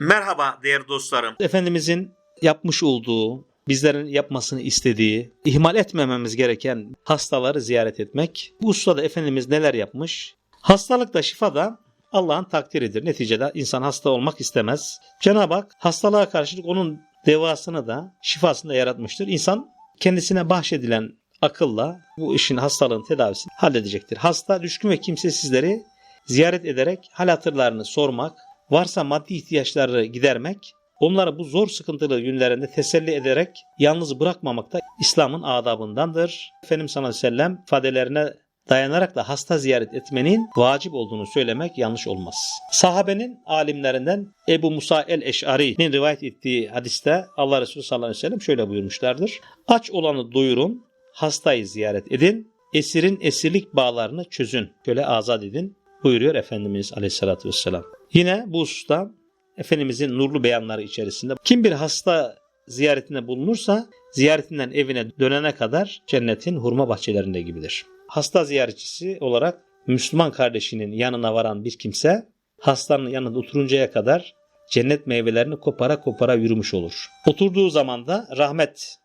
Merhaba değerli dostlarım. Efendimizin yapmış olduğu, bizlerin yapmasını istediği, ihmal etmememiz gereken hastaları ziyaret etmek. Bu hususda Efendimiz neler yapmış? Hastalık da şifa da Allah'ın takdiridir. Neticede insan hasta olmak istemez. Cenab-ı Hak hastalığa karşılık onun devasını da şifasını da yaratmıştır. İnsan kendisine bahşedilen akılla bu işin hastalığın tedavisini halledecektir. Hasta, düşkün ve kimsesizleri ziyaret ederek hal hatırlarını sormak, varsa maddi ihtiyaçları gidermek, onları bu zor sıkıntılı günlerinde teselli ederek yalnız bırakmamak da İslam'ın adabındandır. Efendimiz sallallahu aleyhi ve sellem ifadelerine dayanarak da hasta ziyaret etmenin vacip olduğunu söylemek yanlış olmaz. Sahabenin alimlerinden Ebu Musa el-Eş'ari'nin rivayet ettiği hadiste Allah Resulü sallallahu aleyhi ve sellem şöyle buyurmuşlardır. Aç olanı doyurun, hastayı ziyaret edin, esirin esirlik bağlarını çözün, şöyle azat edin buyuruyor Efendimiz aleyhissalatü vesselam. Yine bu hususta Efendimizin nurlu beyanları içerisinde kim bir hasta ziyaretinde bulunursa ziyaretinden evine dönene kadar cennetin hurma bahçelerinde gibidir. Hasta ziyaretçisi olarak Müslüman kardeşinin yanına varan bir kimse hastanın yanında oturuncaya kadar cennet meyvelerini kopara kopara yürümüş olur. Oturduğu zaman da rahmet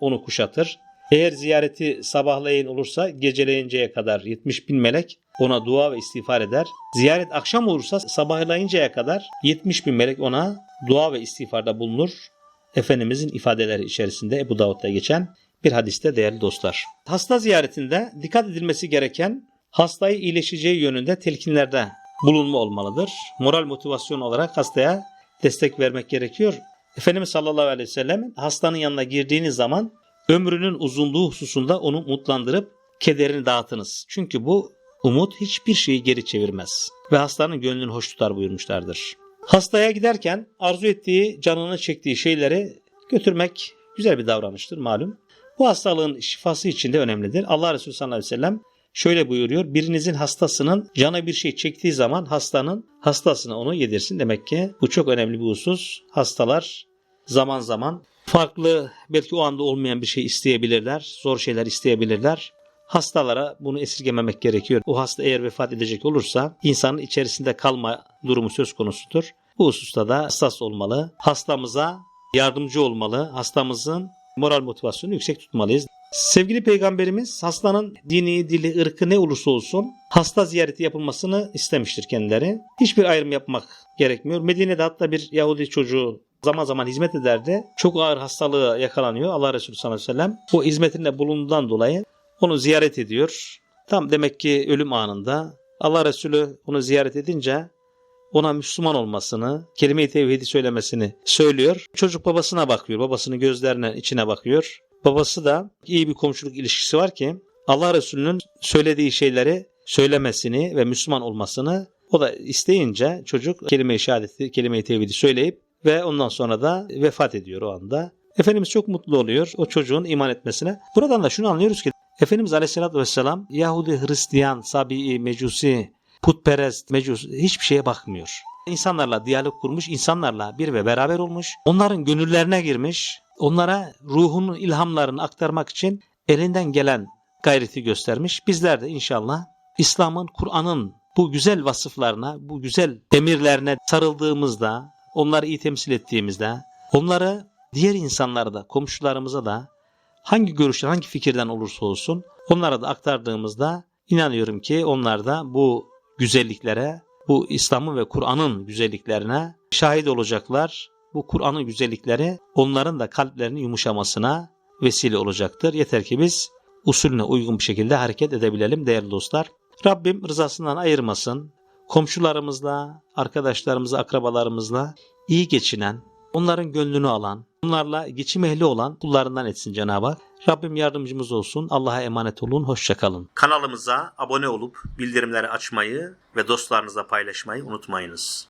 onu kuşatır. Eğer ziyareti sabahleyin olursa geceleyinceye kadar 70 bin melek ona dua ve istiğfar eder. Ziyaret akşam olursa sabahlayıncaya kadar 70 bin melek ona dua ve istiğfarda bulunur. Efendimizin ifadeleri içerisinde Ebu Davud'da geçen bir hadiste değerli dostlar. Hasta ziyaretinde dikkat edilmesi gereken hastayı iyileşeceği yönünde telkinlerde bulunma olmalıdır. Moral motivasyon olarak hastaya destek vermek gerekiyor. Efendimiz sallallahu aleyhi ve sellem hastanın yanına girdiğiniz zaman ömrünün uzunluğu hususunda onu umutlandırıp kederini dağıtınız. Çünkü bu umut hiçbir şeyi geri çevirmez ve hastanın gönlünü hoş tutar buyurmuşlardır. Hastaya giderken arzu ettiği, canını çektiği şeyleri götürmek güzel bir davranıştır malum. Bu hastalığın şifası için de önemlidir. Allah Resulü sallallahu aleyhi ve sellem şöyle buyuruyor. Birinizin hastasının canı bir şey çektiği zaman hastanın hastasına onu yedirsin. Demek ki bu çok önemli bir husus. Hastalar zaman zaman farklı belki o anda olmayan bir şey isteyebilirler. Zor şeyler isteyebilirler. Hastalara bunu esirgememek gerekiyor. O hasta eğer vefat edecek olursa insanın içerisinde kalma durumu söz konusudur. Bu hususta da hassas olmalı. Hastamıza yardımcı olmalı. Hastamızın moral motivasyonu yüksek tutmalıyız. Sevgili peygamberimiz hastanın dini, dili, ırkı ne olursa olsun hasta ziyareti yapılmasını istemiştir kendileri. Hiçbir ayrım yapmak gerekmiyor. Medine'de hatta bir Yahudi çocuğu zaman zaman hizmet ederdi. Çok ağır hastalığı yakalanıyor Allah Resulü sallallahu aleyhi ve sellem. O hizmetinde bulunduğundan dolayı onu ziyaret ediyor. Tam demek ki ölüm anında Allah Resulü onu ziyaret edince ona Müslüman olmasını, kelime-i tevhidi söylemesini söylüyor. Çocuk babasına bakıyor, babasının gözlerine içine bakıyor. Babası da iyi bir komşuluk ilişkisi var ki Allah Resulü'nün söylediği şeyleri söylemesini ve Müslüman olmasını o da isteyince çocuk kelime-i şehadeti, kelime-i tevhidi söyleyip ve ondan sonra da vefat ediyor o anda. Efendimiz çok mutlu oluyor o çocuğun iman etmesine. Buradan da şunu anlıyoruz ki Efendimiz Aleyhisselatü Vesselam Yahudi, Hristiyan, Sabi'i, Mecusi, putperest, mecus hiçbir şeye bakmıyor. İnsanlarla diyalog kurmuş, insanlarla bir ve beraber olmuş. Onların gönüllerine girmiş. Onlara ruhunun ilhamlarını aktarmak için elinden gelen gayreti göstermiş. Bizler de inşallah İslam'ın, Kur'an'ın bu güzel vasıflarına, bu güzel emirlerine sarıldığımızda, onları iyi temsil ettiğimizde, onları diğer insanlara da, komşularımıza da hangi görüşten, hangi fikirden olursa olsun onlara da aktardığımızda inanıyorum ki onlar da bu güzelliklere, bu İslam'ın ve Kur'an'ın güzelliklerine şahit olacaklar. Bu Kur'an'ın güzellikleri onların da kalplerinin yumuşamasına vesile olacaktır. Yeter ki biz usulüne uygun bir şekilde hareket edebilelim değerli dostlar. Rabbim rızasından ayırmasın. Komşularımızla, arkadaşlarımızla, akrabalarımızla iyi geçinen, onların gönlünü alan, onlarla geçim ehli olan kullarından etsin Cenab-ı Hak. Rabbim yardımcımız olsun. Allah'a emanet olun. Hoşçakalın. Kanalımıza abone olup bildirimleri açmayı ve dostlarınızla paylaşmayı unutmayınız.